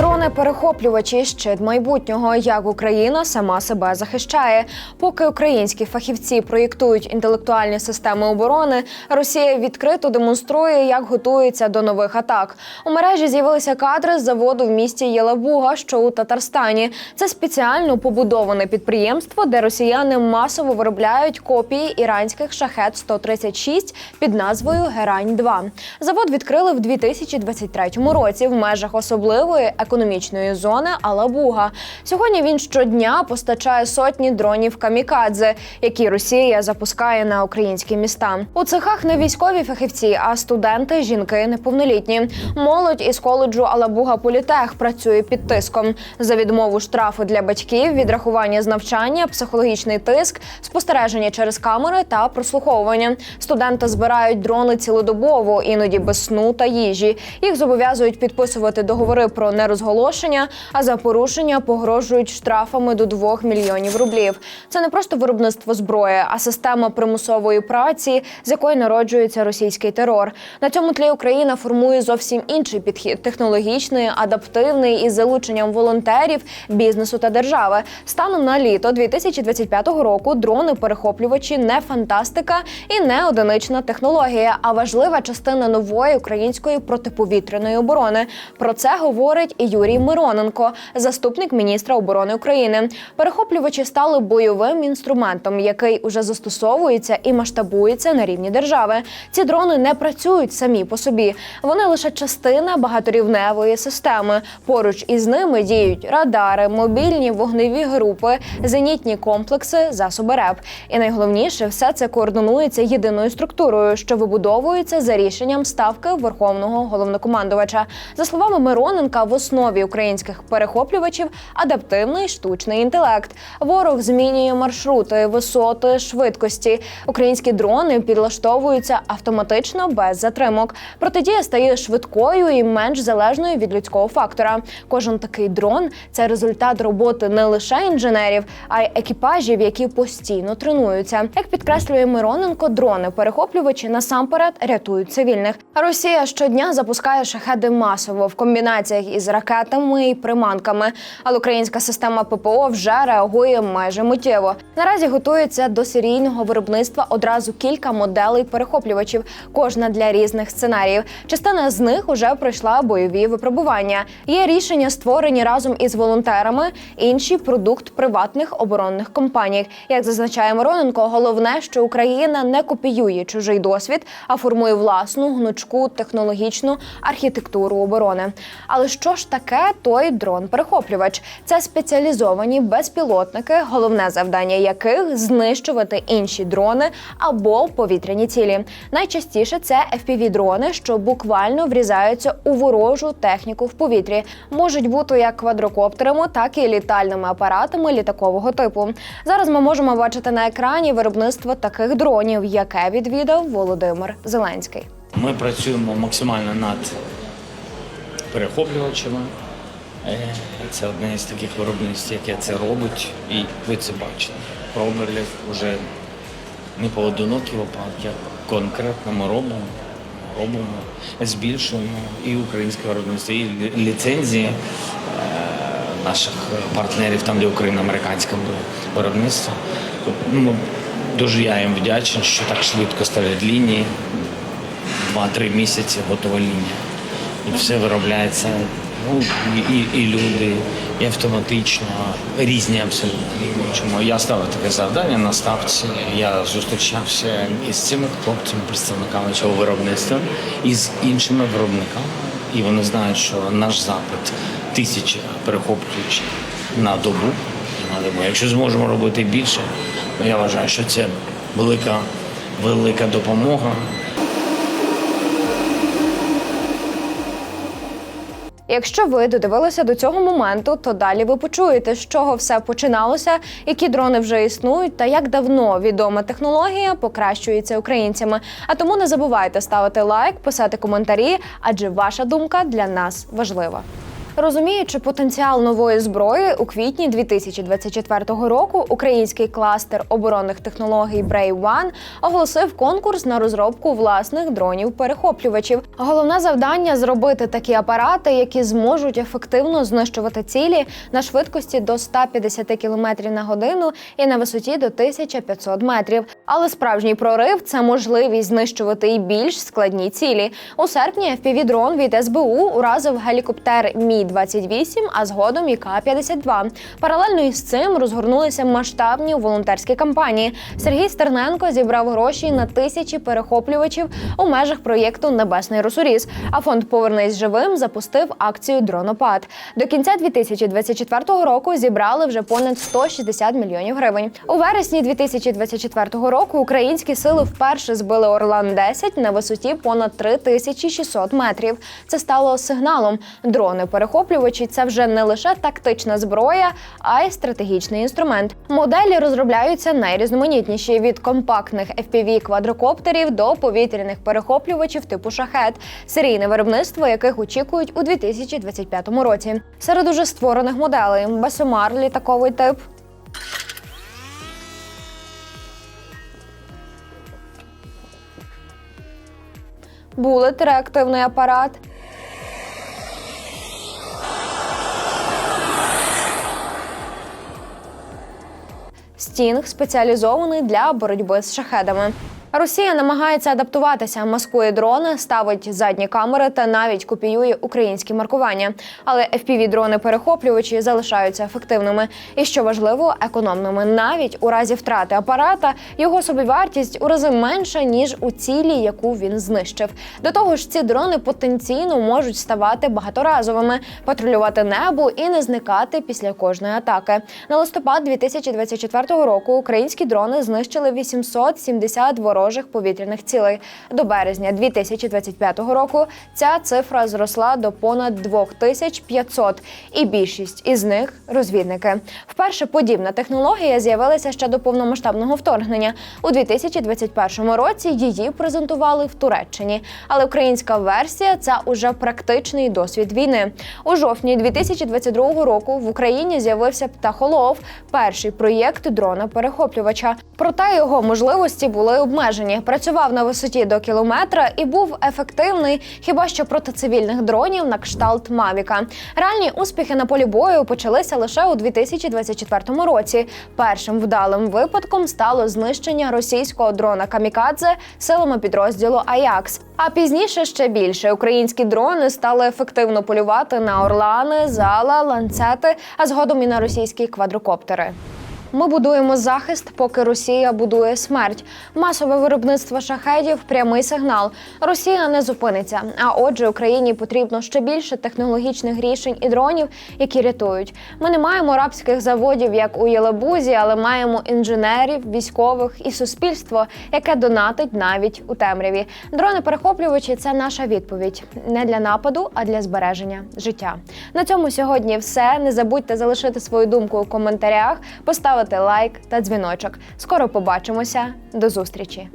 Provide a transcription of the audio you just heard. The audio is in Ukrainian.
Дрони-перехоплювачі щит майбутнього, як Україна сама себе захищає. Поки українські фахівці проєктують інтелектуальні системи оборони, Росія відкрито демонструє, як готується до нових атак. У мережі з'явилися кадри з заводу в місті Єлабуга, що у Татарстані. Це спеціально побудоване підприємство, де росіяни масово виробляють копії іранських шахет 136 під назвою Герань 2 Завод відкрили в 2023 році в межах особливої економічної зони Алабуга. Сьогодні він щодня постачає сотні дронів камікадзе, які Росія запускає на українські міста. У цехах не військові фахівці, а студенти, жінки неповнолітні. Молодь із коледжу Алабуга Політех працює під тиском за відмову штрафу для батьків, відрахування з навчання, психологічний тиск, спостереження через камери та прослуховування. Студенти збирають дрони цілодобово, іноді без сну та їжі. Їх зобов'язують підписувати договори про нерозголошення, а за порушення погрожують штрафами до 2 мільйонів рублів. Це не просто виробництво зброї, а система примусової праці, з якої народжується російський терор. На цьому тлі Україна формує зовсім інший підхід технологічний, адаптивний із залученням волонтерів, бізнесу та держави. Станом на літо 2025 року дрони-перехоплювачі не фантастика і не одинична технологія, а важлива частина нової української протиповітряної оборони. Про це говорить і Юрій Мироненко, заступник міністра оборони України. Перехоплювачі стали бойовим інструментом, який уже застосовується і масштабується на рівні держави. Ці дрони не працюють самі по собі. Вони лише частина багаторівневої системи. Поруч із ними діють радари, мобільні вогневі групи, зенітні комплекси, засоби РЕП. І найголовніше, все це координується єдиною структурою, що вибудовується за рішенням ставки верховного головнокомандувача. За словами Мироненка, в основі українських перехоплювачів адаптивний штучний інтелект. Ворог змінює маршрути, висоти, швидкості. Українські дрони підлаштовуються автоматично без затримок. Протидія стає швидкою і менш залежною від людського фактора. Кожен такий дрон це результат роботи не лише інженерів, а й екіпажів, які постійно тренуються. Як підкреслює Мироненко, дрони перехоплювачі насамперед рятують цивільних. Росія щодня запускає шахеди масово в комбінаціях із ракетами і приманками. Але українська система ППО вже реагує майже миттєво. Наразі готується до серійного виробництва одразу кілька моделей перехоплювачів, кожна для різних сценаріїв. Частина з них уже пройшла бойові випробування. Є рішення створені разом із волонтерами, інші продукт приватних оборонних компаній. Як зазначає Мироненко, головне, що Україна не копіює чужий досвід, а формує власну гнучку технологічну архітектуру оборони. Але що ж таке той дрон-перехоплювач? Це спеціалізовані безпілотники, головне завдання яких знищувати інші дрони або повітряні цілі. Найчастіше це fpv дрони, що буквально врізаються у ворожу техніку в повітрі. Можуть бути як квадрокоптерами, так і літальними апаратами літакового типу. Зараз ми можемо бачити на екрані виробництво таких дронів, яке відвідав Володимир Зеленський. Ми працюємо максимально над перехоплювачами. Е, Це одне із таких виробництв, яке це робить, і ви це бачите. Промерлів вже не поодинокі випадки, а конкретно ми робимо, робимо, збільшуємо і українське виробництво, і ліцензії е, наших партнерів, там де Україна, американське виробництво. Ну, дуже я їм вдячний, що так швидко ставлять лінії. Два-три місяці готова лінія. І все виробляється. Ну, і, і, люди, і автоматично, різні абсолютно. Чому я ставив таке завдання на ставці. Я зустрічався із цими хлопцями, представниками цього виробництва, і з іншими виробниками. І вони знають, що наш запит тисяча перехоплюючих на добу. На добу. Якщо зможемо робити більше, я вважаю, що це велика, велика допомога. Якщо ви додивилися до цього моменту, то далі ви почуєте, з чого все починалося, які дрони вже існують, та як давно відома технологія покращується українцями. А тому не забувайте ставити лайк, писати коментарі, адже ваша думка для нас важлива. Розуміючи потенціал нової зброї, у квітні 2024 року український кластер оборонних технологій Brave One оголосив конкурс на розробку власних дронів-перехоплювачів. Головне завдання зробити такі апарати, які зможуть ефективно знищувати цілі на швидкості до 150 км на годину і на висоті до 1500 метрів. Але справжній прорив це можливість знищувати і більш складні цілі. У серпні FPV-дрон від СБУ уразив гелікоптер Мі 28 а згодом і К-52. Паралельно із цим розгорнулися масштабні волонтерські кампанії. Сергій Стерненко зібрав гроші на тисячі перехоплювачів у межах проєкту Небесний Росоріз. А фонд Повернись живим запустив акцію Дронопад. До кінця 2024 року зібрали вже понад 160 мільйонів гривень. У вересні 2024 року українські сили вперше збили Орлан 10 на висоті понад 3600 метрів. Це стало сигналом. Дрони перехоплювачі це вже не лише тактична зброя, а й стратегічний інструмент. Моделі розробляються найрізноманітніші від компактних fpv квадрокоптерів до повітряних перехоплювачів типу шахет, серійне виробництво яких очікують у 2025 році. Серед уже створених моделей Басомар літаковий тип. Булет реактивний апарат. Стінг спеціалізований для боротьби з шахедами. Росія намагається адаптуватися, маскує дрони, ставить задні камери та навіть копіює українські маркування. Але fpv дрони перехоплювачі залишаються ефективними і, що важливо, економними. Навіть у разі втрати апарата його собівартість у рази менша ніж у цілі, яку він знищив. До того ж, ці дрони потенційно можуть ставати багаторазовими, патрулювати небо і не зникати після кожної атаки. На листопад 2024 року українські дрони знищили 870 ворожих повітряних цілей. До березня 2025 року ця цифра зросла до понад 2500, і більшість із них розвідники. Вперше подібна технологія з'явилася ще до повномасштабного вторгнення. У 2021 році її презентували в Туреччині. Але українська версія це уже практичний досвід війни. У жовтні 2022 року в Україні з'явився птахолов, перший проєкт дрона перехоплювача. Проте його можливості були обмежені. Працював на висоті до кілометра і був ефективний хіба що проти цивільних дронів на кшталт Мавіка. Реальні успіхи на полі бою почалися лише у 2024 році. Першим вдалим випадком стало знищення російського дрона Камікадзе силами підрозділу Аякс. А пізніше ще більше українські дрони стали ефективно полювати на орлани, зала, ланцети, а згодом і на російські квадрокоптери. Ми будуємо захист, поки Росія будує смерть. Масове виробництво шахедів прямий сигнал. Росія не зупиниться. А отже, Україні потрібно ще більше технологічних рішень і дронів, які рятують. Ми не маємо рабських заводів, як у Єлебузі, але маємо інженерів, військових і суспільство, яке донатить навіть у темряві. Дрони перехоплювачі це наша відповідь не для нападу, а для збереження життя. На цьому сьогодні все. Не забудьте залишити свою думку у коментарях, поставити лайк та дзвіночок. Скоро побачимося. До зустрічі!